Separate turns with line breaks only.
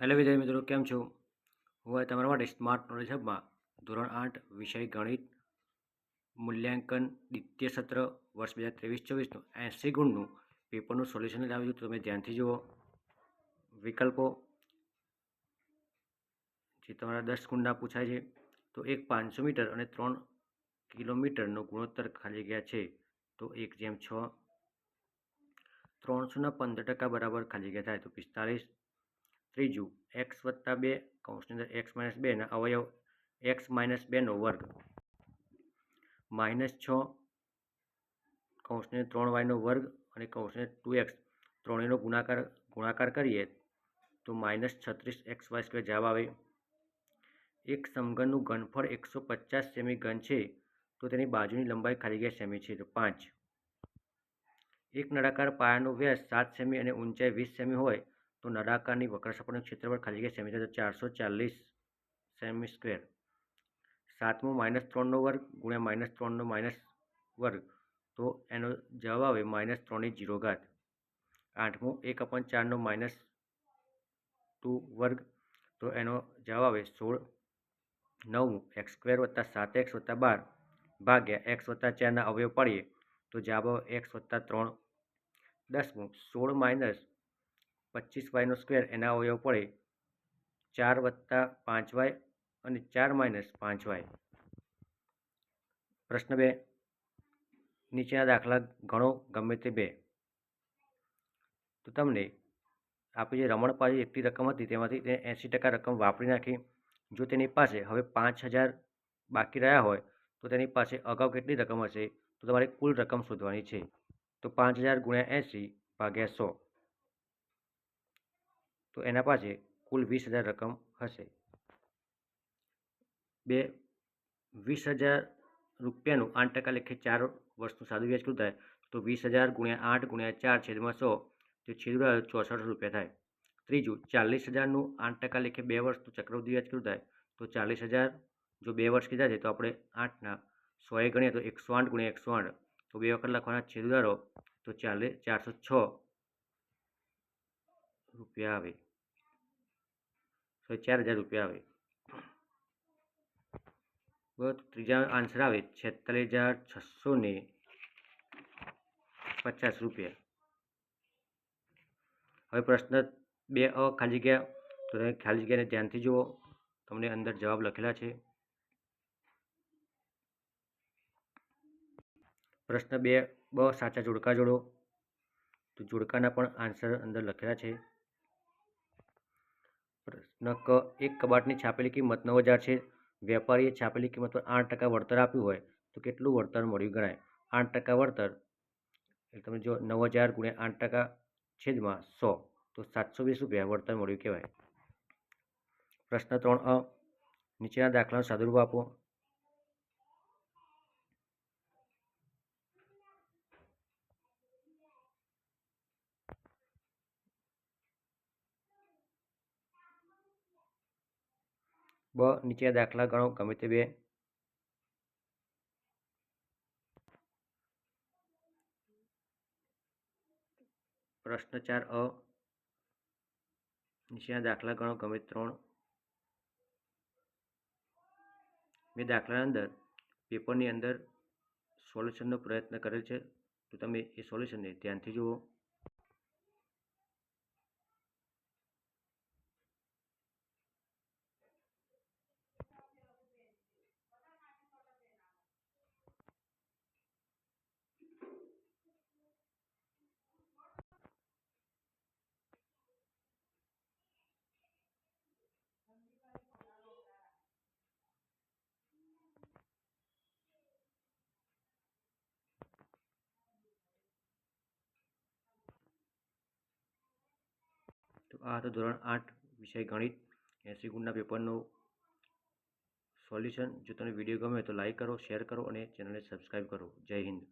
Hello વિદ્યાર્થી મિત્રો, કેમ છો? હું આ તમારા માટે સ્માર્ટ નોલેજ હબમાં ધોરણ આઠ, વિષય ગણિત, મૂલ્યાંકન, દ્વિતીય સત્ર, વર્ષ બે હજાર ત્રેવીસ ચોવીસનું એંસી ગુણનું પેપરનું સોલ્યુશન લાવ્યું છું તમે ધ્યાનથી જુઓ. વિકલ્પો. જે તમારા દસ ગુણના પૂછાય છે, તો એક પાંચસો મીટર અને ત્રણ કિલોમીટરનો ગુણોત્તર ખાલી ગયા છે, તો એક જેમ છ. ત્રણસોના પંદર ટકા બરાબર ખાલી ગયા થાય, તો પિસ્તાલીસ ત્રીજું એક્સ વત્તા બે કૌંસની અંદર એક્સ માઇનસ બેના અવયવ એક્સ માઇનસ બેનો વર્ગ. માઇનસ છ કૌંસની ત્રણ વાયનો વર્ગ અને કૌંસને ટુ એક્સ ત્રણેયનો ગુણાકાર ગુણાકાર કરીએ તો માઇનસ છત્રીસ એક્સ વાય સ્ક્વેર જવાબ આવે. એક સમઘનનું ઘનફળ એકસો પચાસ સેમી ઘન છે, તો તેની બાજુની લંબાઈ ખાલી ગયા સેમી છે, તો પાંચ. એક નળાકાર પાયાનો વ્યાસ સાત સેમી અને ઊંચાઈ વીસ સેમી હોય તો નળાકારની વક્ર સપાટીનું ક્ષેત્રફળ ખાલી જગ્યા સેમી ચારસો ચાલીસ સેમી સ્ક્વેર. સાતમું માઇનસ ત્રણનો વર્ગ ગુણ્યા માઇનસ ત્રણનો માઇનસ વર્ગ. તો એનો જવાબ આવે માઇનસ ત્રણની જીરો ઘાત આઠમું એક અપન ચારનો માઇનસ ટુ વર્ગ. તો એનો જવાબ આવે સોળ નવમું. એક્સ સ્ક્વેર વત્તા સાત એક્સ વત્તા બાર ભાગ્યા એક્સ વત્તા ચારના અવયવ પાડીએ. તો જવાબ આવે એક્સ વત્તા ત્રણ. દસમું, સોળ માઇનસ પચીસ વાયનો સ્ક્વેર એના અવયવ પડે ચાર વત્તા પાંચ વાય અને ચાર માઇનસ પાંચ વાય પ્રશ્ન બે, નીચેના દાખલા ગણો ગમે તે બે. તો તમને આપણી જે રમણ પાસેથી એકટી રકમ હતી તેમાંથી તેને એંસી ટકા રકમ વાપરી નાખી. જો તેની પાસે હવે પાંચ હજાર બાકી રહ્યા હોય, તો તેની પાસે અગાઉ કેટલી રકમ હશે? તો તમારે કુલ રકમ શોધવાની છે. તો પાંચ હજાર ગુણ્યા એંસી ભાગ્યા સો. તો એના પાસે કુલ વીસ હજાર રકમ હશે. બે, વીસ હજાર રૂપિયાનું આઠ ટકા લેખે ચાર વર્ષનું સાદું વ્યાજ કેટલું થાય તો વીસ હજાર ગુણ્યા આઠ ગુણ્યા ચાર છેદમાં સો, તો છેદમાં ચોસઠ રૂપિયા થાય. ત્રીજું, ચાલીસ હજારનું આઠ ટકા લેખે બે વર્ષનું ચક્રવૃદ્ધિ વ્યાજ કેટલું થાય તો ચાલીસ હજાર, જો બે વર્ષ કીધા છે તો આપણે આઠના સોએ ગણીએ તો એકસો આઠ ગુણ્યા એકસો આઠ, તો બે વખત લખવાના છેદુદારો તો ચાલીસ ચારસો છ. રૂપિયા આવે. સો ચાર હજાર રૂપિયા આવે. બસ, ત્રીજા આન્સર આવે, છેતાલીસ હજાર છસો ને પચાસ રૂપિયા. હવે પ્રશ્ન બે અ ખાલી જગ્યા, તો તમે ખાલી જગ્યાને ધ્યાનથી જુઓ. તમને અંદર જવાબ લખેલા છે. પ્રશ્ન બે, બ સાચા જોડકા જોડો. તો જોડકાના પણ આન્સર અંદર લખેલા છે. પ્રશ્ન. ક એક કબાટની છાપેલી કિંમત નવ હજાર છે. વેપારીએ છાપેલી કિંમત પર આઠ ટકા વળતર આપ્યું હોય તો કેટલું વળતર મળ્યું ગણાય? આઠ ટકા વળતર એટલે તમે જો નવ હજાર ગુણ્યા આઠ ટકા છેદમાં સો તો સાતસો વીસ રૂપિયા વળતર મળ્યું કહેવાય. પ્રશ્ન ત્રણ અ. નીચેના દાખલાનો સાદુરૂપ આપો. બ, નીચે દાખલા ગણો, ગમે તે બે. પ્રશ્ન ચાર, અ. નીચેના દાખલા ગણો, ગમે ત્રણ. મેં દાખલાની અંદર, પેપરની અંદર સોલ્યુશનનો પ્રયત્ન કરેલ છે. તો તમે એ સોલ્યુશનને ધ્યાનથી જુઓ. આ હતો ધોરણ આઠ વિષય ગણિત એંસી ગુણના પેપરનું સોલ્યુશન જો તમને વીડિયો ગમે તો લાઇક કરો, શેર કરો અને ચેનલને સબસ્ક્રાઈબ કરો. જય હિન્દ.